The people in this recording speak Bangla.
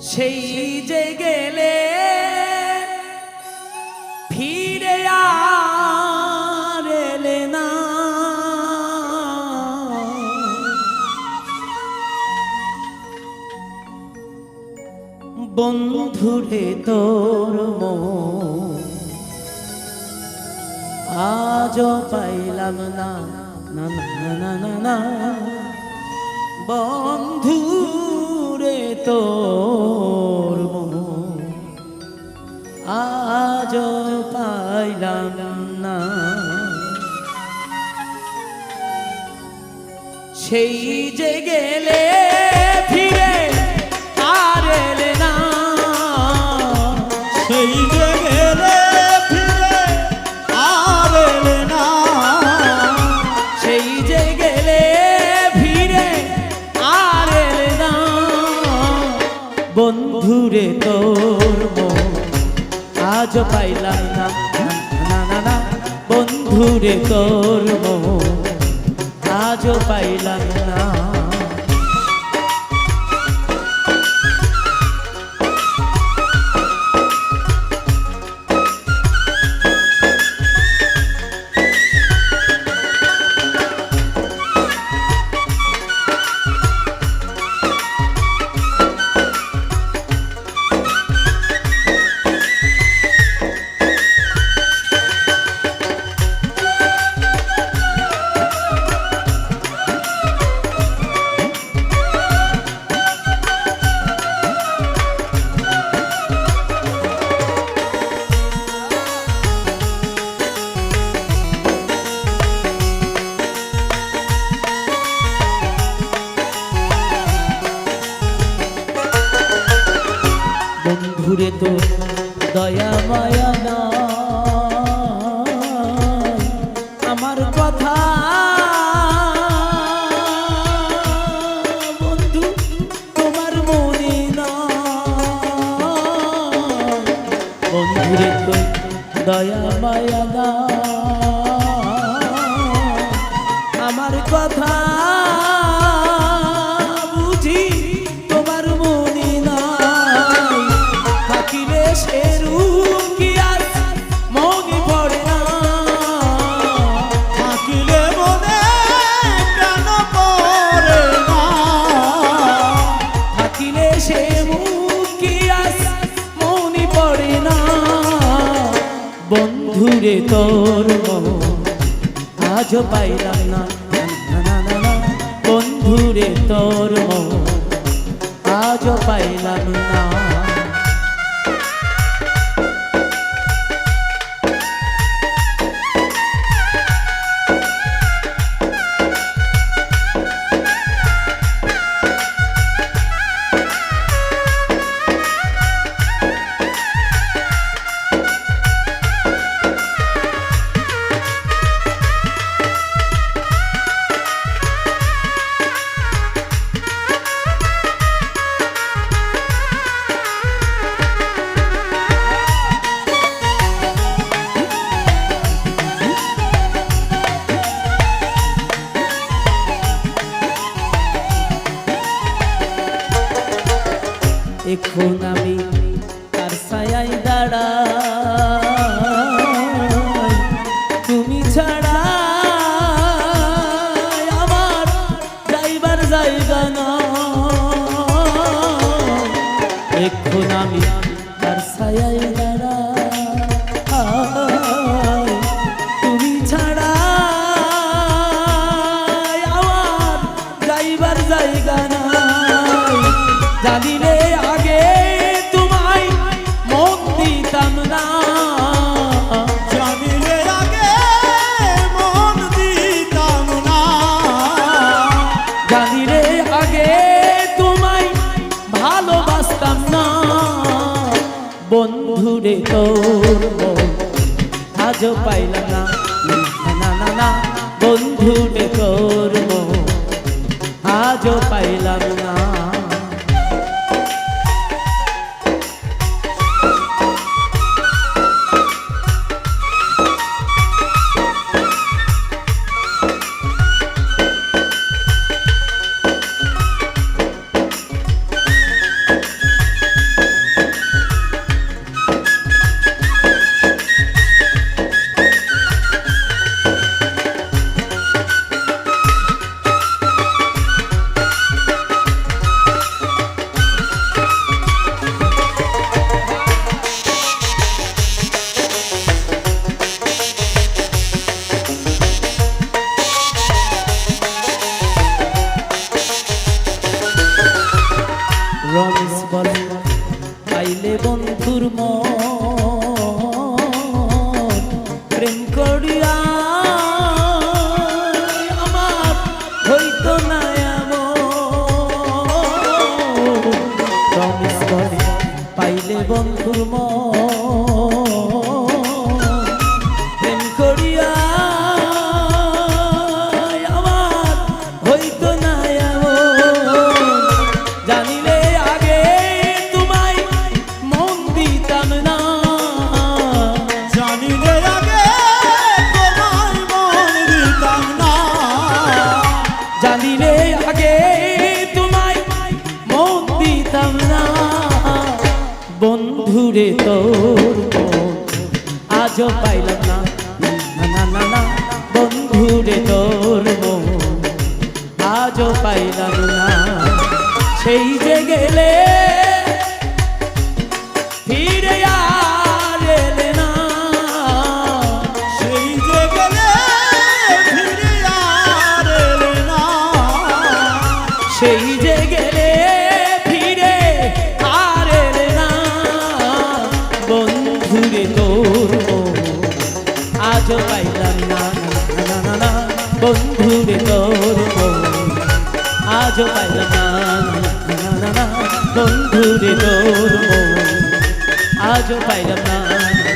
সেই যে গেলে ফিরে আর এলে না। বন্ধুরে তোর আজও পাইলাম না না না না না না বন্ধু রে তোর সেই যে গেলে বন্ধুরে তোর আজ পাইলাম না। না না বন্ধুরে তোর আজ পাইলাম মায়া আমার কথা বন্ধু তোমার মনে দয়া মায়া আমার কথা বন্ধুরে তোর আজ পাইলাম না। বন্ধুরে তোর আজ পাইলাম না। এখন বন্ধুরে তোর মন। আজও পাইলাম না না না না বন্ধুরে তোর মন। আজও পাইলাম না প্রমিস বলে পাইলে বন্ধুর মন প্রেম করিয়া আমার হইতো না প্রমিস বলে পাইলে বন্ধুর মন জানিলে আগে তোমায় মন দিতাম না। বন্ধুরে তোর আজও পাইলাম না। বন্ধুরে তোর আজও পাইলাম না। সেই যে গেলে না বন্ধুরে তোর আজও পাইলাম না বন্ধু না তোর আজও পাইলাম না